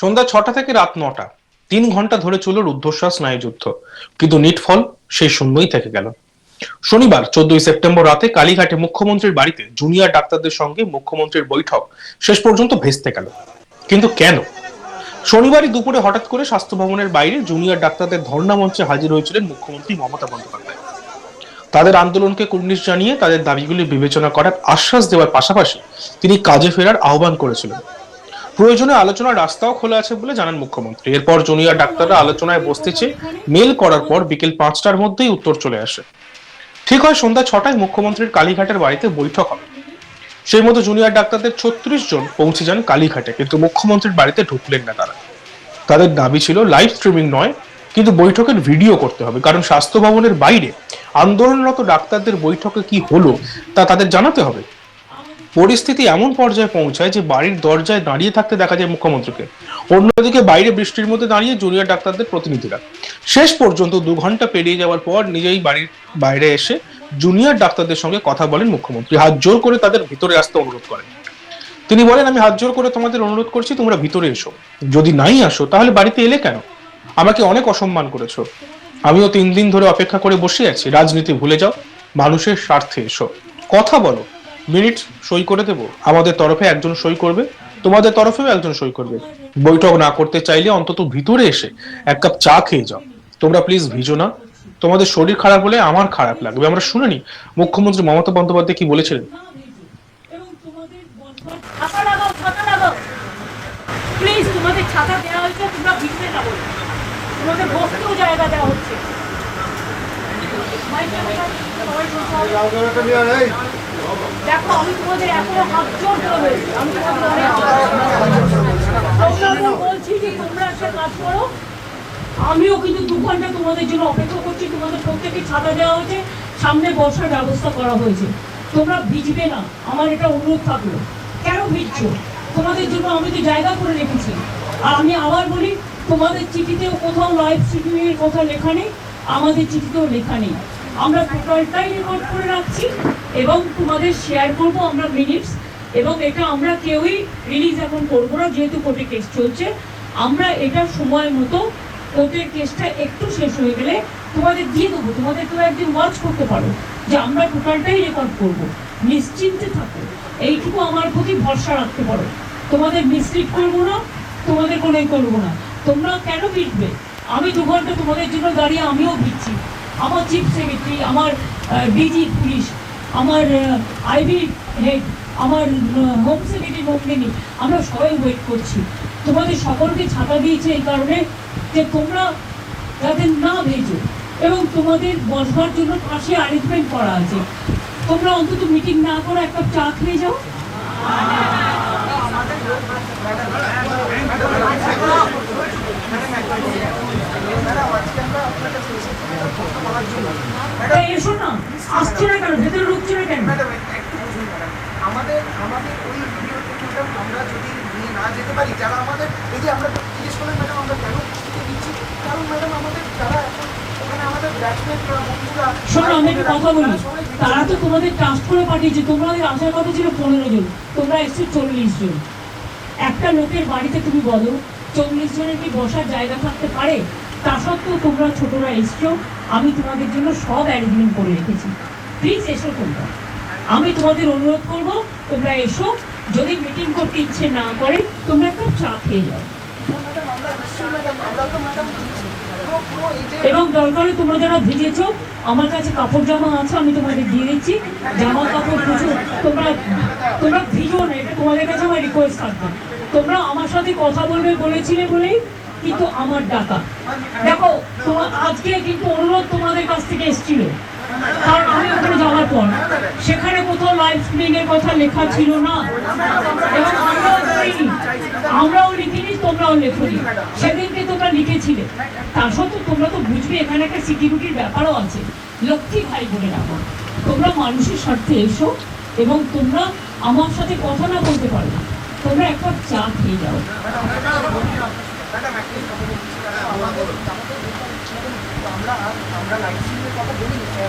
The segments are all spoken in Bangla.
সন্ধ্যা ছটা থেকে রাত নটা। তিন ঘণ্টা ধরে চলল রুদ্ধশ্বাস, স্নায়ুযুদ্ধ। কিন্তু নিটফল সেই শূন্যই থেকে গেল। শনিবার, চোদ্দই সেপ্টেম্বর রাতে কালীঘাটে মুখ্যমন্ত্রীর বাড়িতে জুনিয়র ডাক্তারদের সঙ্গে মুখ্যমন্ত্রীর বৈঠক শেষ পর্যন্ত ভেস্তে গেল। কিন্তু কেন? শনিবারই দুপুরে হঠাৎ করে স্বাস্থ্য ভবনের বাইরে জুনিয়র ডাক্তারদের ধর্ণা মঞ্চে হাজির হয়েছিলেন মুখ্যমন্ত্রী মমতা বন্দ্যোপাধ্যায়। তাদের আন্দোলনকে কুর্নিশ জানিয়ে তাদের দাবিগুলি বিবেচনা করার আশ্বাস দেওয়ার পাশাপাশি তিনি কাজে ফেরার আহ্বান করেছিলেন। প্রয়োজনে আলোচনার রাস্তাও খোলা আছে বলে জানান মুখ্যমন্ত্রী। এরপর জুনিয়র ডাক্তাররা আলোচনায় বসতেছে মেল করার পর বিকেল পাঁচটার মধ্যেই উত্তর চলে আসে। ঠিক হয় সন্ধ্যা ছটায় মুখ্যমন্ত্রীর কালীঘাটের বাড়িতে বৈঠক হবে। সেই মতো জুনিয়র ডাক্তারদের ছত্রিশ জন পৌঁছে যান কালীঘাটে, কিন্তু মুখ্যমন্ত্রীর বাড়িতে ঢুকলেন না তারা। তাদের দাবি ছিল, লাইভ স্ট্রিমিং নয়, কিন্তু বৈঠকের ভিডিও করতে হবে, কারণ স্বাস্থ্য ভবনের বাইরে আন্দোলনরত ডাক্তারদের বৈঠকে কি হলো তা তাদের জানাতে হবে। পরিস্থিতি এমন পর্যায়ে পৌঁছায় যে বাড়ির দরজায় দাঁড়িয়ে থাকতে দেখা যায় মুখ্যমন্ত্রীকে। অন্যদিকে বাইরে বৃষ্টির মধ্যে দাঁড়িয়ে জুনিয়র ডাক্তারদের প্রতিনিধিরা। শেষ পর্যন্ত দু ঘণ্টা পেরিয়ে যাওয়ার পর নিজেই বাড়ির বাইরে এসে জুনিয়র ডাক্তারদের সঙ্গে কথা বলেন মুখ্যমন্ত্রী। হাত জোর করে তাদের ভিতরে আসতে অনুরোধ করেন। তিনি বলেন, আমি হাত জোর করে তোমাদের অনুরোধ করছি, তোমরা ভিতরে এসো। যদি নাই আসো, তাহলে বাড়িতে এলে কেন? আমাকে অনেক অসম্মান করেছ। আমিও তিন দিন ধরে অপেক্ষা করে বসে আছি। রাজনীতি ভুলে যাও, মানুষের স্বার্থে এসো। কথা বলো। মিনিট সই করে দেবো। আমাদের তরফে একজন সই করবে। তোমাদের তরফেও একজন সই করবে। বৈঠক না করতে চাইলে অন্তত ভিতরে এসে এক কাপ চা খেয়ে যাও। তোমরা প্লিজ ভিজো না। তোমাদের শরীর খারাপ হলে আমার খারাপ লাগবে। আমরা শুনিনি মুখ্যমন্ত্রী মমতা বন্দ্যোপাধ্যায় কি বলেছিলেন? এবং তোমাদের বন্ধন ছাতা লাগাও ছাতা লাগাও। প্লিজ তোমাদের ছাতা দেওয়া হয়েছে তোমরা ভিজবে না বলে তোমাদের বসতেও জায়গা দেওয়া হচ্ছে। দেখো, আমি তোমাদের এখনও হাত জোর আমি বলছি যে তোমরা একটা কাজ করো। আমিও কিন্তু দু ঘণ্টা তোমাদের জন্য অপেক্ষা করছি। তোমাদের প্রত্যেকে ছাতা দেওয়া হয়েছে। সামনে বসার ব্যবস্থা করা হয়েছে। তোমরা ভিজবে না। আমার এটা অনুরোধ থাকল। কেন ভিজছো? তোমাদের জন্য আমি তো জায়গা করে রেখেছি। আর আমি আবার বলি, তোমাদের চিঠিতেও কোথাও লাইভ স্ট্রিমিং এর কথা লেখা নেই। আমাদের চিঠিতেও লেখা নেই। আমরা টোটালটাই রেকর্ড করে রাখছি এবং তোমাদের শেয়ার করব আমরা মিনিটস এবং এটা আমরা কেউই রিলিজ এখন করব না, যেহেতু কোর্টে কেস চলছে। আমরা এটা সময় মতো কোর্টের কেসটা একটু শেষ হয়ে গেলে তোমাদের দিয়ে দেবো। তোমাদের তো একদিন ওয়াচ করতে পারো যে আমরা টোটালটাই রেকর্ড করব। নিশ্চিন্তে থাকো। এইটুকু আমার প্রতি ভরসা রাখতে পারো। তোমাদের মিসলিড করব না, তোমাদের কোনো করব না। তোমরা কেন ভিড়বে? আমি দু ঘণ্টা তোমাদের জন্য দাঁড়িয়ে আমিও ভিড়ছি। আমার চিফ সেক্রেটারি আমার ডিজি পুলিশ আমার আইবি হেড আমার হোম সেক্রেটারি নন্দিনী আমরা সবাই ওয়েট করছি তোমাদের সকলকে ছাতা দিয়েছে এই কারণে যে তোমরা যাতে না ভেজো এবং তোমাদের বসবার জন্য পাশে অ্যারেঞ্জমেন্ট করা আছে তোমরা অন্তত মিটিং না করে একটা চা খেয়ে যাও এসো না। আসছে না কেন? ভেতরে ঢুকছে না কেন? ম্যাডাম একটু বুঝুন ম্যাডাম। আমাদের আমাদের ওই ভিডিওতে ম্যাডাম আমরা যদি নিয়ে না যেতে পারি যারা আমাদের এই যে আমরা জিজ্ঞেস করলেন ম্যাডাম আমরা কেন দিচ্ছি? কারণ ম্যাডাম আমাদের যারা এখন ওখানে আমাদের ব্যাটসম্যান বন্ধুরা শোনো আমি একটা কথা বলি। তারা তারা তো তোমাদের ট্রাস্ট করে পাঠিয়েছে। তোমাদের আসার কথা ছিল পনেরো জন। তোমরা এসছো চল্লিশ জন। একটা লোকের বাড়িতে তুমি বলো চল্লিশ জনের কি বসার জায়গা থাকতে পারে? তা সত্ত্বেও তোমরা ছোটরা এসছো। আমি তোমাদের জন্য সব অ্যারেঞ্জমেন্ট করে রেখেছি। প্লিজ এসো তোমরা। আমি তোমাদের অনুরোধ করব, তোমরা এসো। যদি মিটিং করতে ইচ্ছে না করে, তোমরা একটা চা খেয়ে যাও। এবং দরকারে তোমরা যারা ভিজেছো, আমার কাছে কাপড় জামা আছে, আমি তোমাদের দিয়ে দিচ্ছি। জামা কাপড় প্রচুর তোমরা তোমরা ভিজো না, এটা তোমাদের কাছে আমার রিকোয়েস্ট থাকবে। তোমরা আমার সাথে কথা বলবে বলেছিলে বলেই কিন্তু আমার ডাকা। দেখো তোমার আজকে কিন্তু অনুরোধ তোমাদের কাছ থেকে এসেছিল। কারণ আমি ওখানে যাওয়ার পর, সেখানে কোথাও লাইভ স্ট্রিমিং এর কথা লেখা ছিল না। এবং আমরাও করিনি আমরাও লিখিনি, তোমরাও লেখনি। সেদিনকে তোমরা লিখেছিলে। তা সত্ত্বেও তোমরা তো বুঝবে, এখানে একটা সিকিউরিটির ব্যাপারও আছে। লক্ষ্মী ভাই বলে রাখো তোমরা মানুষের স্বার্থে এসো এবং তোমরা আমার সাথে কথা না বলতে পারো তোমরা একটা চা খেয়ে যাও ম্যাডাম একটা কথা বলছি ম্যাডাম আমাদের আমাদের আমরা আমরা লাইভ স্ট্রিমের কথা বলিনি আমরা সবদের সাথে আমরা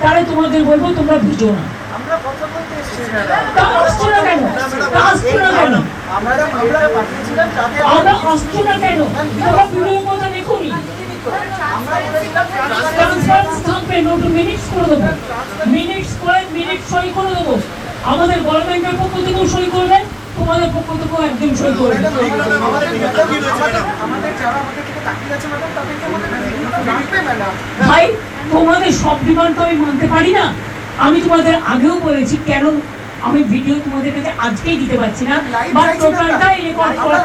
তাহলে তোমাদের বলব তোমরা ভিজো না। আমাদের গভর্নমেন্টের পক্ষ থেকেও সই করবে। সই ভাই তোমাদের সব ডিমান্ড তো আমি মানতে পারি না। আমি তোমাদের আগেও বলেছি কেন আমি ভিডিও তোমাদের কাছে আজকেই দিতে পারছি না। বা টোটালটাই রেকর্ড করা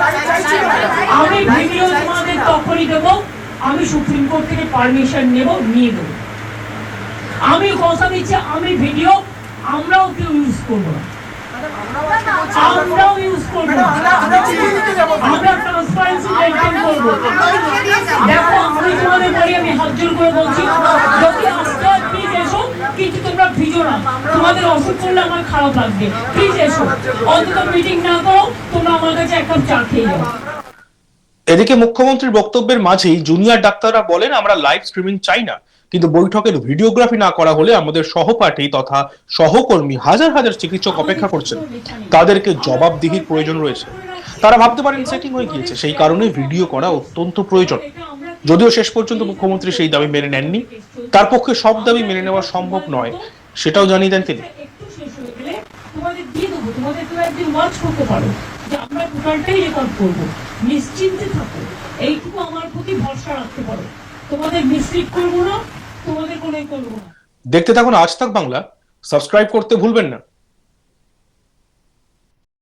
আমি ভিডিও তোমাদের তখনই দেবো। আমি সুপ্রিম কোর্ট থেকে পারমিশন নেব নিয়ে দেবো আমি কথা দিচ্ছি আমি ভিডিও আমরাও কেউ ইউজ করব না। আমরাও ইউজ করব না আমরা চিঠি দিতে যাব আমরা ট্রান্সপারেন্সি মেনটেন এদিকে মুখ্যমন্ত্রীর বক্তব্যের মাঝেই জুনিয়র ডাক্তাররা বলেন, আমরা লাইভ স্ট্রিমিং চাই না। কিন্তু বৈঠকের ভিডিওগ্রাফি না করা হলে আমাদের সহপাঠী তথা সহকর্মী হাজার হাজার চিকিৎসক অপেক্ষা করছেন। তাদেরকে জবাবদিহির প্রয়োজন রয়েছে। তারা ভাবতে পারেন সেটিং হয়ে গিয়েছে। সেই কারণে ভিডিও করা অত্যন্ত প্রয়োজন। যদিও শেষ পর্যন্ত মুখ্যমন্ত্রী সেই দাবি মেনে নেননি তার পক্ষে সব দাবি মেনে নেওয়া সম্ভব নয় সেটাও জানিয়ে দেন তিনি। একটু শেষ গেলে তোমাদের দিয়ে দেবো তোমাদের তো একদিন ওয়াচ করতে পারো যে আমরা টোটালটাই রেকর্ড করব। নিশ্চিন্তে থাকো এইটুকু আমার প্রতি ভরসা রাখতে পারো। তোমাদের মিসলিড করব না তোমাদের কোনো করব না। দেখতে থাকুন আজ তাক বাংলা। সাবস্ক্রাইব করতে ভুলবেন না।